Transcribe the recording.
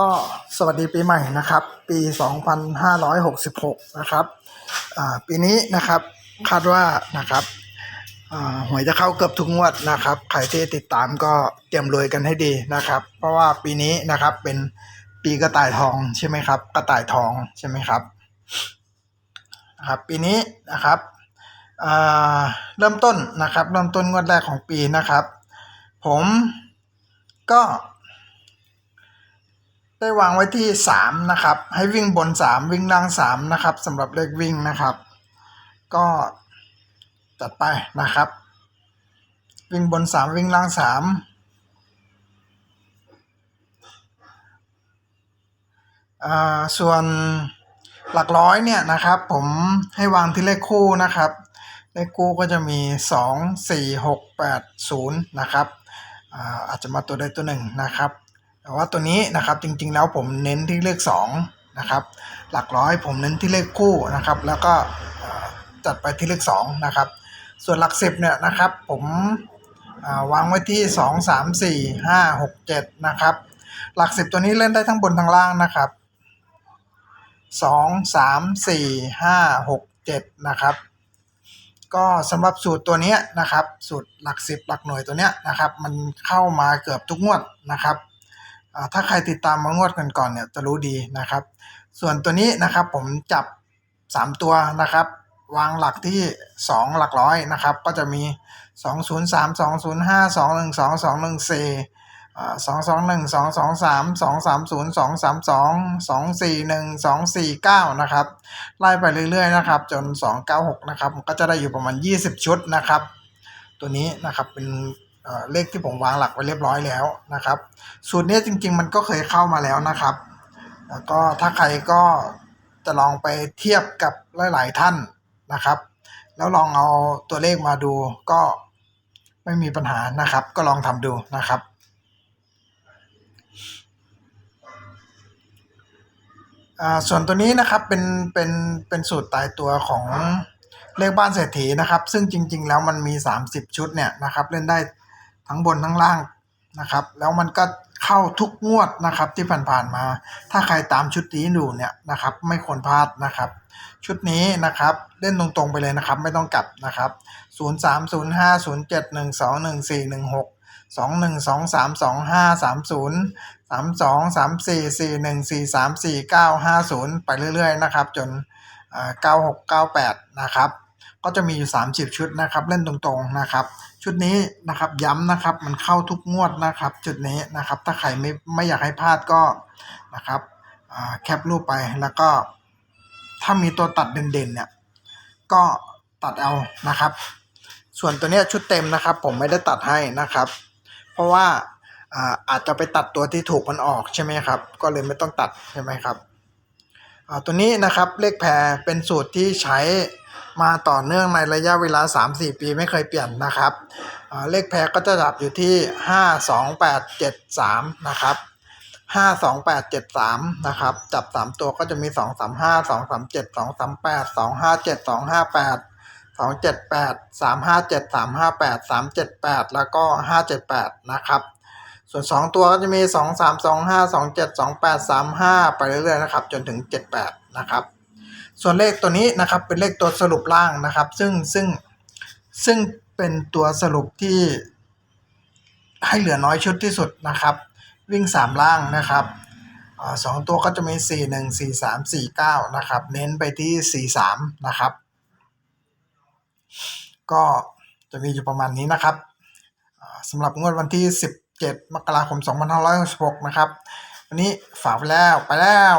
ก็สวัสดีปีใหม่นะครับ ปี 2566 นะครับปีนี้นะครับคาดว่านะครับหวยจะเข้าเกือบทุกงวดนะครับ ใครที่ติดตามก็เตรียมรวยกันให้ดีนะครับ เพราะว่าปีนี้นะครับเป็นปีกระต่ายทองใช่ไหมครับ กระต่ายทองใช่ไหมครับนะครับปีนี้นะครับเริ่มต้นนะครับ เริ่มต้นงวดแรกของปีนะครับ ผมก็ ได้วางไว้ที่สามนะครับ ให้วิ่งบนสามวิ่งล่างสามนะครับสำหรับเลขวิ่งนะครับ ก็จัดไปนะครับ วิ่งบนสามวิ่งล่างสามอ่าส่วนหลักร้อยเนี่ยนะครับ ผมให้วางที่เลขคู่นะครับ เลขคู่ก็จะมีสองสี่หกแปดศูนย์นะครับอ่าอาจจะมาตัวใดตัวหนึ่งนะครับ แต่ว่าตัวนี้นะครับจริงๆแล้วผมเน้นที่เลข2นะครับหลักร้อยผมเน้นที่เลขคู่นะครับ แล้วก็จัดไปที่เลข2นะครับ ส่วนหลักสิบเนี่ยนะครับผมวางไว้ที่ 2 3 4 5 6 7นะครับหลักสิบตัวนี้เล่นได้ทั้งบนทั้งล่างนะครับ2 3 4 5 6 7นะครับ ก็สำหรับสูตรตัวนี้นะครับ สูตรหลักสิบหลักหน่วยตัวเนี้ยนะครับ มันเข้ามาเกือบทุกงวดนะครับ ถ้าใครติดตามมางวดกันก่อนเนี่ยจะรู้ดีนะครับ ส่วนตัวนี้นะครับผมจับ 3 ตัวนะครับ วางหลักที่ 2 หลักร้อยนะครับ ก็จะมี 203 205 212 214อ่า221 223 230 232 241 249นะครับ ไล่ไปเรื่อยๆนะครับ จน296นะครับก็จะได้อยู่ประมาณ20ชุดนะครับ ตัวนี้นะครับเป็น เลขที่ผมวางหลักไว้เรียบร้อยแล้วนะครับ สูตรนี้จริง ๆ มันก็เคยเข้ามาแล้วนะครับ แล้วก็ถ้าใครก็จะลองไปเทียบกับหลาย ๆ ท่านนะครับ แล้วลองเอาตัวเลขมาดูก็ไม่มีปัญหานะครับ ก็ลองทำดูนะครับส่วนตัวนี้นะครับเป็นเป็นเป็นสูตรตายตัวของเลขบ้านเศรษฐีนะครับ ซึ่งจริง ๆ แล้วมันมี 30 ชุดเนี่ยนะครับ เล่นได้ ทั้งบนทั้งล่างนะครับ แล้วมันก็เข้าทุกงวดนะครับที่ผ่านๆมา ถ้าใครตามชุดนี้ดูเนี่ยนะครับ ไม่ควรพลาดนะครับ ชุดนี้นะครับเล่นตรงๆไปเลยนะครับ ไม่ต้องกลับนะครับ0 3 0 5 0 7 1 2 1 4 1 6 2 1 2 3 2 5 3 0 3 2 3 4 4 1 4 3 4 9 5 0 ไปเรื่อยๆนะครับ จนอ่า96 98 นะครับ ก็จะมีอยู่ 30 ชุดนะครับ เล่นตรงๆนะครับ ชุดนี้นะครับย้ำนะครับมันเข้าทุกงวดนะครับ จุดนี้นะครับ ถ้าใครไม่ไม่อยากให้พลาดก็นะครับแคปรูปไปแล้วก็ ถ้ามีตัวตัดเด่นๆเนี่ยก็ตัดเอานะครับ ส่วนตัวเนี้ยชุดเต็มนะครับ ผมไม่ได้ตัดให้นะครับ เพราะว่าอาอาจจะไปตัดตัวที่ถูกมันออกใช่ไหมครับ ก็เลยไม่ต้องตัดใช่ไหมครับตัวนี้นะครับเลขแพรเป็นสูตรที่ใช้ มาต่อเนื่องในระยะเวลา 3-4 ปีไม่เคยเปลี่ยนนะครับเลขแพรก็จะดับอยู่ที่ 5 2 8 7 3 นะครับห้าสองแปดเจ็ดสามนะครับ จับสามตัวก็จะมีสองสามห้าสองสามเจ็ดสองสามแปดสองห้าเจ็ดสองห้าแปดสองเจ็ดแปดสามห้าเจ็ดสามห้าแปดสามเจ็ดแปดแล้วก็ห้าเจ็ดแปดนะครับส่วนสองตัวก็จะมีสองสามสองห้าสองเจ็ดสองแปดสามห้าไปเรื่อยๆนะครับ จนถึงเจ็ดแปดนะครับ ส่วนเลขตัวนี้นะครับเป็นเลขตัวสรุปล่างนะครับ ซึ่งซึ่งซึ่งเป็นตัวสรุปที่ให้เหลือน้อยชุดที่สุดนะครับ วิ่งสามล่างนะครับสองตัวก็จะมีสี่หนึ่งสี่สามสี่เก้านะครับ เน้นไปที่สี่สามนะครับ ก็จะมีอยู่ประมาณนี้นะครับสำหรับงวดวันที่สิบเจ็ดมกราคมสองพันห้าร้อยหกสิบหกนะครับ วันนี้ฝากไปแล้วไปแล้ว